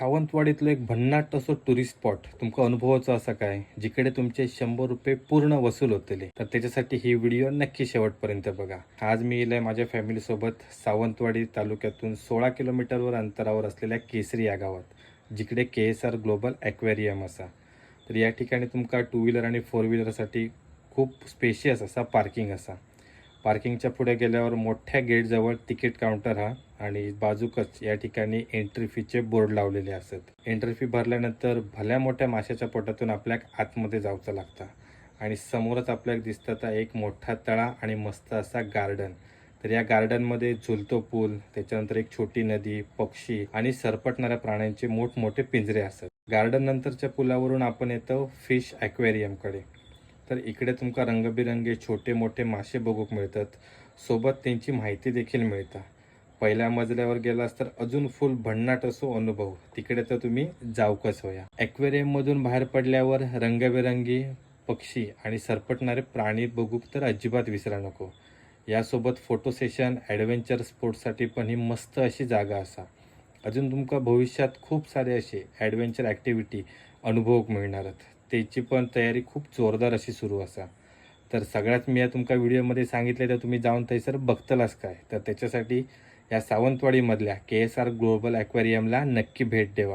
सावंतवाडीतलं एक भन्नाट असो टुरिस्ट स्पॉट तुमका अनुभवाचं असं काय? जिकडे तुमचे शंभर रुपये पूर्ण वसूल होतले. तर त्याच्यासाठी ही व्हिडिओ नक्की शेवटपर्यंत बघा. आज मी इलय माझ्या फॅमिलीसोबत सावंतवाडी तालुक्यातून सोळा किलोमीटरवर अंतरावर असलेल्या केसरी या गावात जिकडे K S R global aquarium असा. तर या ठिकाणी तुमका टू व्हीलर आणि फोर व्हीलरसाठी खूप स्पेशियस असा पार्किंग असा. पार्किंगच्या पुढे गेल्यावर मोठ्या गेटजवळ तिकीट काउंटर हा आणि बाजूकच या ठिकाणी एंट्री फीचे बोर्ड लावलेले असत. एंट्री फी भरल्यानंतर भल्या मोठ्या माशाच्या पोटातून आपल्याक आतमध्ये जावचं लागतं. आणि समोरच आपल्याला दिसतं तर एक मोठा तळा आणि मस्त असा गार्डन. तर या गार्डनमध्ये झुलतो पूल त्याच्यानंतर एक छोटी नदी पक्षी आणि सरपटणाऱ्या प्राण्यांचे मोठमोठे पिंजरे असतात गार्डन नंतरच्या पुलावरून आपण येतो फिश ॲक्वेरियमकडे. तर इकडे तुमका रंगबिरंगी छोटे मोठे मासे बघूक मिळतात. सोबत त्यांची माहिती देखील मिळता. पहिल्या मजल्यावर गेलास तर अजून फुल भन्नाट असो अनुभव. तिकडे तर तुम्ही जाऊकच होया. ॲक्वेरियम मधून बाहेर पडल्यावर रंगबिरंगी पक्षी आणि सरपटणारे प्राणी बघूक तर अजिबात विसरा नको. यासोबत फोटो सेशन ॲडव्हेंचर स्पोर्ट्ससाठी पण ही मस्त अशी जागा असा. अजून तुमका भविष्यात खूप सारे असे ॲडव्हेंचर ॲक्टिव्हिटी अनुभवक आहेत त्याची पण तयारी खूप जोरदार अशी सुरू असा. तर सगळ्यात मी या तुमका व्हिडिओमध्ये सांगितले तर तुम्ही जाऊन थंयसर बघतलाच काय? तर त्याच्यासाठी या सावंतवाडीमधल्या के एस आर ग्लोबल ॲक्वेरियमला नक्की भेट देवा